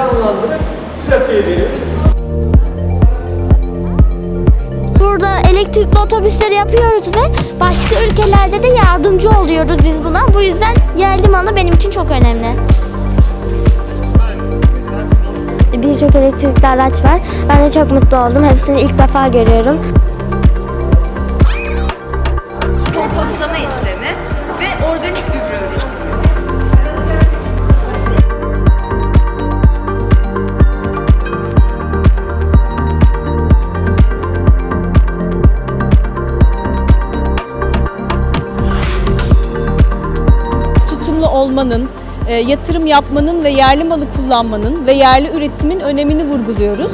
canlandırıp trafiğe veriyoruz. Burada elektrikli otobüsleri yapıyoruz ve başka ülkelerde de yardımcı oluyoruz biz buna. Bu yüzden yer limanı benim için çok önemli. Birçok elektrikli araç var. Ben de çok mutlu oldum. Hepsini ilk defa görüyorum. Kompostlama işlemi ve organik gübre tutumlu olmanın, e, yatırım yapmanın ve yerli malı kullanmanın ve yerli üretimin önemini vurguluyoruz.